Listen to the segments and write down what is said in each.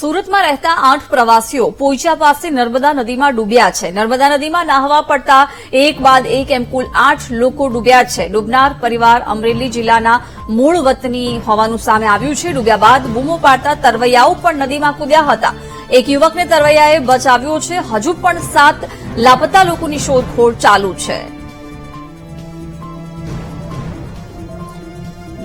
સુરતમાં રહેતા આઠ પ્રવાસીઓ પોઈચા પાસે નર્મદા નદીમાં ડૂબ્યા છે. નર્મદા નદીમાં નાહવા પડતા એક બાદ એક એમ કુલ આઠ લોકો ડૂબ્યા છે. ડૂબનાર પરિવાર અમરેલી જિલ્લાના મૂળ વતની હોવાનું સામે આવ્યું છે. ડૂબ્યા બાદ બૂમો પાડતા તરવૈયાઓ પણ નદીમાં કૂદ્યા હતા. એક યુવકને તરવૈયાએ બચાવ્યો છે. હજુ પણ સાત લાપતા લોકોની શોધખોળ ચાલુ છે.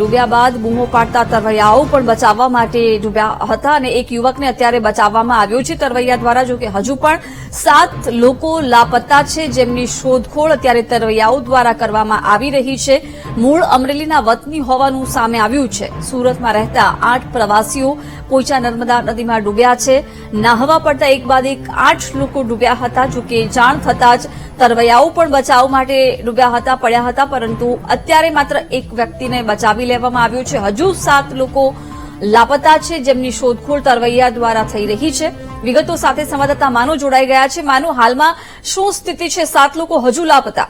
ડૂબ્યા બાદ બૂમો પાડતા તરવૈયાઓ પણ બચાવવા માટે ડૂબ્યા હતા અને એક યુવકને અત્યારે બચાવવામાં આવ્યો છે. તરવૈયા દ્વારા જોકે હજુ પણ સાત લોકો લાપતા છે જેમની શોધખોળ અત્યારે તરવૈયાઓ દ્વારા કરવામાં આવી રહી છે. મૂળ અમરેલીના વતની હોવાનું સામે આવ્યું છે. સુરતમાં રહેતા આઠ પ્રવાસીઓ પોઈચા નર્મદા નદીમાં ડૂબ્યા છે. નાહવા પડતા એક બાદ એક આઠ લોકો ડૂબ્યા હતા જોકે જાણ થતાં જ તરવૈયાઓ પણ બચાવ માટે ડૂબ્યા હતા, પડ્યા હતા, પરંતુ અત્યારે માત્ર એક વ્યક્તિને બચાવી લેવામાં આવ્યો છે. હજુ સાત લોકો લાપતા છે, જેમની શોધખોળ તરવૈયા દ્વારા થઈ રહી છે. વિગતો સાથે સંવાદદાતા માનો જોડાઈ ગયા છે. માનો, હાલમાં શું સ્થિતિ છે? સાત લોકો હજુ લાપતા.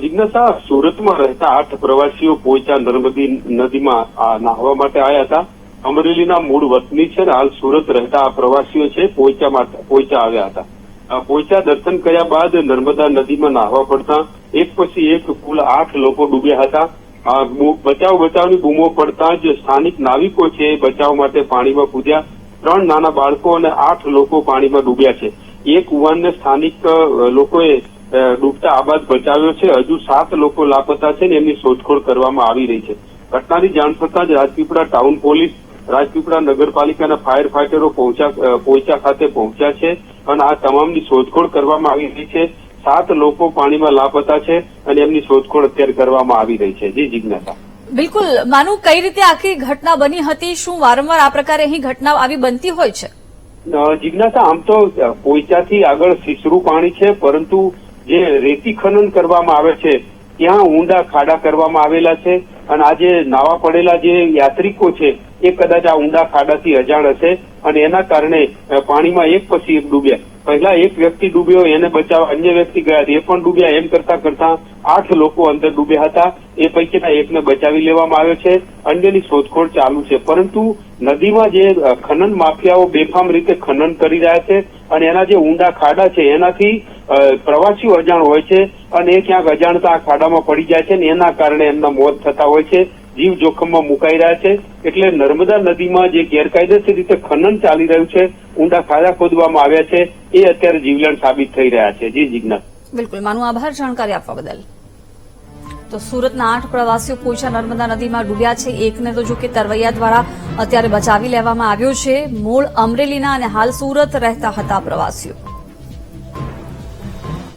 જિજ્ઞાસા, સુરતમાં રહેતા આઠ પ્રવાસીઓ પોઈચા નર્મદી નદીમાં નાહવા માટે આવ્યા હતા. અમરેલીના મૂળ વતની છે હાલ સુરત રહેતા આ પ્રવાસીઓ છે, પોઈચા પોઈચા આવ્યા હતા. પોઈચા દર્શન કર્યા બાદ નર્મદા નદીમાં નાહવા પડતા. એક પછી એક કુલ આઠ લોકો ડૂબ્યા હતા. બચાવ બચાવની બૂમો પડતા જ સ્થાનિક નાવિકો છે બચાવ માટે પાણીમાં કૂદ્યા. ત્રણ નાના બાળકો અને આઠ લોકો પાણીમાં ડૂબ્યા છે. એક યુવાનને સ્થાનિક લોકોએ ડૂબતા આબાદ બચાવ્યો છે. હજુ સાત લોકો લાપતા છે ને એમની શોધખોળ કરવામાં આવી રહી છે. ઘટનાની જાણ થતાં જ રાજપીપળા ટાઉન પોલીસ, રાજપીપળા નગરપાલિકાના ફાયર ફાઈટરો પહોંચ્યા ખાતે પહોંચ્યા છે અને આ તમામની શોધખોળ કરવામાં આવી રહી છે. સાત લોકો પાણીમાં લાપતા છે અને એમની શોધખોળ અત્યારે કરવામાં આવી રહી છે. જી જિજ્ઞાસા. બિલકુલ. માનું કઈ રીતે આખી ઘટના બની હતી? શું વારંવાર આ પ્રકારે અહીં ઘટના આવી બનતી હોય છે? જિજ્ઞાસા આમ તો પોઈચાથી આગળ સિસરું પાણી છે પરંતુ જે રેતી ખનન કરવામાં આવે છે ત્યાં ઊંડા ખાડા કરવામાં આવેલા છે. અને આજે નાવા પડેલા જે યાત્રિકો છે, એ કદાચ આ ઊંડા ખાડાથી અજાણ હશે અને એના કારણે પાણીમાં એક પછી એક ડૂબ્યા. પહેલા એક વ્યક્તિ ડૂબ્યો, એને બચાવ અન્ય વ્યક્તિ ગયા એ પણ ડૂબ્યા. એમ કરતા કરતા આઠ લોકો અંદર ડૂબ્યા હતા. એ પૈકીના એકને બચાવી લેવામાં આવ્યો છે. અન્યની શોધખોળ ચાલુ છે. પરંતુ નદીમાં જે ખનન માફિયાઓ બેફામ રીતે ખનન કરી રહ્યા છે અને એના જે ઊંડા ખાડા છે, એનાથી પ્રવાસીઓ અજાણ હોય છે. અને એ ક્યાંક અજાણતા આ ખાડામાં પડી જાય છે ને એના કારણે એમના મોત થતા હોય છે. જીવ જોખમમાં મુકાઈ રહ્યા છે. એટલે નર્મદા નદીમાં જે ગેરકાયદેસર રીતે ખનન ચાલી રહ્યું છે, ઊંડા ખાડા ખોદવામાં આવ્યા છે, એ અત્યારે જીવલેણ સાબિત થઈ રહ્યા છે. જી જીજ્ઞા. બિલકુલ. માનું આભાર જાણકારી આપવા બદલ. તો સુરતના આઠ પ્રવાસીઓ પોઈચા નર્મદા નદીમાં ડૂબ્યા છે. એકને તો જો કે તરવૈયા દ્વારા અત્યારે બચાવી લેવામાં આવ્યો છે. મૂળ અમરેલીના અને હાલ સુરત રહેતા હતા પ્રવાસીઓ.